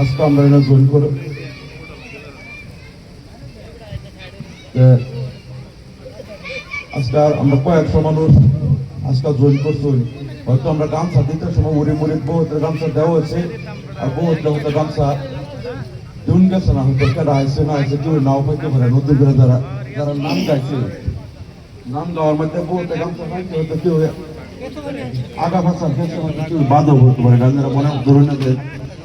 আজকে আমরা এটা জয়েন করে আজকে আমরা কয়েকশো মানুষ আজকে জয়েন করছি। হয়তো আমরা গামছা দিতে সময় উড়ে মুড়ে বহুত গামছা দেওয়া হয়েছে, আর বহুত হয়তো গামছা দিন গেছে না, হয়তো কেডা আইসে না আইসে কেউ নাও পাইতে পারে নতুন করে যারা যারা নাম গাইছে। নাম গাওয়ার মধ্যে বহুত গামছা পাইতে হয়তো কেউ আগা ভাষা বাধা হতে পারে, গান্ধীরা মনে ধরুন না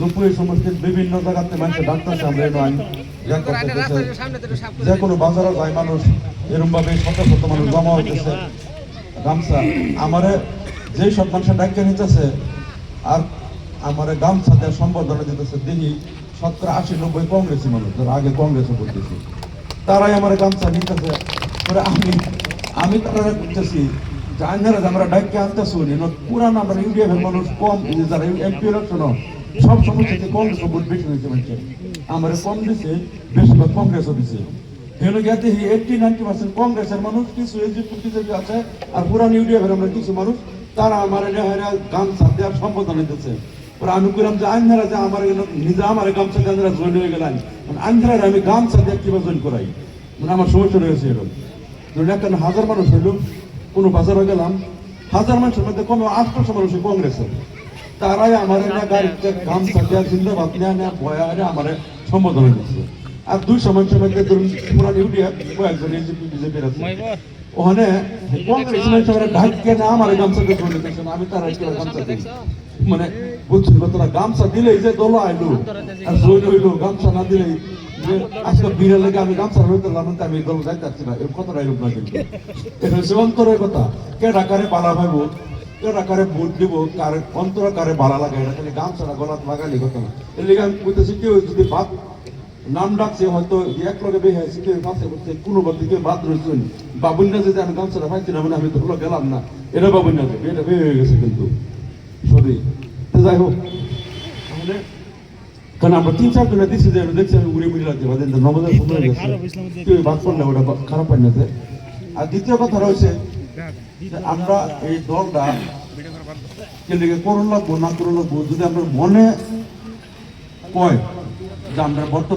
রূপপুরের সমষ্টির বিভিন্ন জায়গাতে মানুষ ডাক্তার সামনে নয়। যে কোনো বাজারে যায় মানুষ এরকম ভাবে শত শত মানুষ জমা হইতেছে গামছা আমারে যেই সব মানুষের ডাক্তার নিতেছে আর আমার গামছা দেওয়ার সম্বর্ধনা দিতেছে দেখি শতকরা আশি নব্বই কংগ্রেসি মানুষ যারা আগে কংগ্রেসে করতেছি তারাই আমার গামছা নিতেছে পরে আমি আমি তারা করতেছি যে আইনারা যে আমরা ডাক্তার আনতেছি পুরান আমরা ইউডিএফের মানুষ কম যারা এমপি ইলেকশন সব সমস্যাতে কংগ্রেস ভোট বেশি হয়েছে মানুষের। আমার দিছে বেশিরভাগ হেলো গেতে এইটটি নাইনটি পার্সেন্ট কংগ্রেসের মানুষ, কিছু আছে, আর ইউডিএফের আমরা কিছু মানুষ, তারা আমার সম্বোধন দিতেছে। পরে আমি কইলাম যে আন্ধারা যে আমার নিজে আমার গামছা আন্ধারা জয়েন হয়ে গেলাম মানে আন্ধারা আমি গামছা দিয়ে কীভাবে জয়েন করাই? মানে আমার সমস্যা রয়েছে এরকম। ধরুন একটা হাজার মানুষ হইল, কোনো বাজারে গেলাম, হাজার মানুষের মধ্যে কোনো আটশো মানুষ কংগ্রেসের। তারাই আমার এনে গাড়িতে দেওয়া জিন্দাবাদ নেওয়া নেওয়া ভয়া আমার সম্বোধন দিচ্ছে আর দুই সময় সময় ধরুন পুরান ইউডিএফ কয়েকজন বিজেপির আছে। ওখানে কংগ্রেস মানুষের ঢাককে না আমার গামছা দিয়ে চলে গেছে আমি তারা একটু গামছা দিই। মানে বুঝছেন তোরা গামছা দিলেই যে দল আইলো আর জৈন হইল গামছা না দিলেই যে আজকে বীরের লেগে আমি গামছা হইতে লাগাম আমি দল যাইতে পারছি না কথাটা এরকম না কিন্তু। এটা কথা। কে ডাকারে পালা ভাইবো কে ডাকারে ভোট দিব কারে অন্তর কারে বালা লাগে এটা খালি গামছাটা গলাত লাগালি কথা না এর লেগে আমি কইতেছি কেউ যদি বাদ নাম ডাকছে হয়তো এক লগে বেহে আছে কেউ পাশে বসছে কোনো বাদ কেউ বাদ রয়েছেন বাবুন্যা যদি আমি গামছাটা পাইছি না মানে আমি হলো গেলাম না। এটা বাবুন্যা দেবে এটা বেয়ে হয়ে গেছে কিন্তু। সরি তো যাই হোক। তাহলে কারণ আমরা তিন চার জনে দিচ্ছি যে দেখছি আমি উড়ে মুড়ে লাগছে বাজে গেছে কেউ বাদ করলে ওটা খারাপ হয় না। আর দ্বিতীয় কথা রয়েছে আমরা এই দলটা করুন লাগবো, না করুন লাগবো, যদি আমরা মনে কয় যে আমরা বর্তমান